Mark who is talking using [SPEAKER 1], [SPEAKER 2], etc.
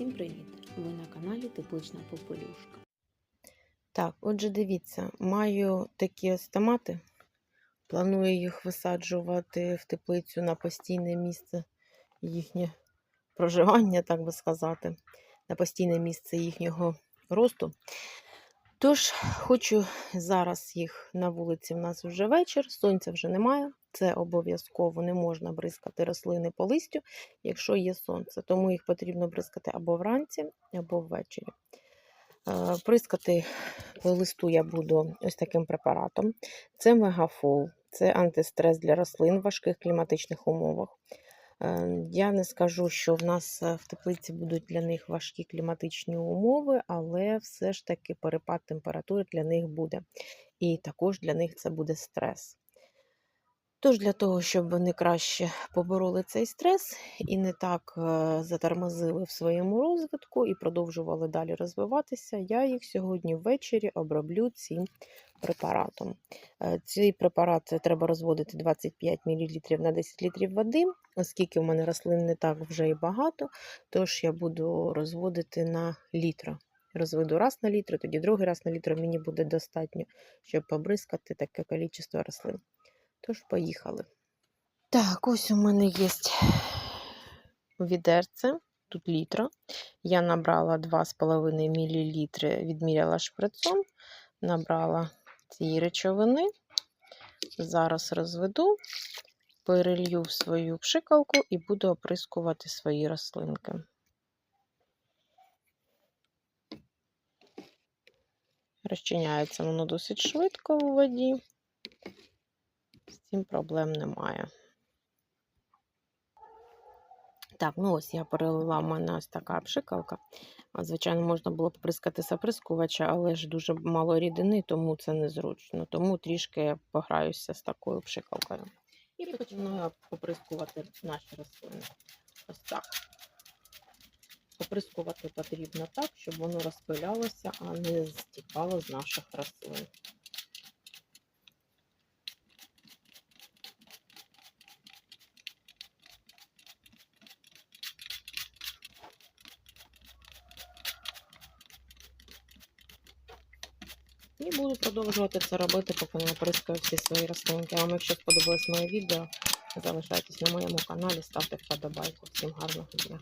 [SPEAKER 1] Всім привіт! Ви на каналі Теплична Попелюшка.
[SPEAKER 2] Так, отже, дивіться, маю такі ось. Планую їх висаджувати в теплицю на постійне місце їхнє проживання, так би сказати, на постійне місце їхнього росту. Тож, хочу зараз їх на вулиці. В нас вже вечір, сонця вже немає. Це обов'язково не можна бризкати рослини по листю, якщо є сонце. Тому їх потрібно бризкати або вранці, або ввечері. Е, Прискати по листу я буду ось таким препаратом. Це мегафол, це антистрес для рослин в важких кліматичних умовах. Я не скажу, що в нас е, в теплиці будуть для них важкі кліматичні умови, але все ж таки перепад температури для них буде. І також для них це буде стрес. Тож, для того, щоб вони краще побороли цей стрес і не так е, затормозили в своєму розвитку і продовжували далі розвиватися, я їх сьогодні ввечері оброблю цим препаратом. Е, Цей препарат треба розводити 25 мл на 10 літрів води, оскільки в мене рослин не так вже і багато, тож я буду розводити на літра. Розведу раз на літр, тоді другий раз на літр мені буде достатньо, щоб побризкати таке кількість рослин. Тож, поїхали. Так, ось у мене є відерце, тут літра. Я набрала 2,5 мл, відміряла шприцом, набрала цієї речовини. Зараз розведу, перелью в свою пшикалку і буду оприскувати свої рослинки. Розчиняється воно досить швидко у воді. З цим проблем немає. Так, ну ось я перелила в мене ось така пшикалка. Звичайно, можна було б прискати з оприскувача, але ж дуже мало рідини, тому це незручно. Тому трішки пограюся з такою пшикалкою. І починаю поприскувати наші рослини. Ось так. Поприскувати потрібно так, щоб воно розпилялося, а не стікало з наших рослин. І буду продовжувати це робити, поки не оприскаю всі свої рослинки. А вам, якщо сподобалось моє відео, залишайтесь на моєму каналі, ставте вподобайку. Всім гарного дня!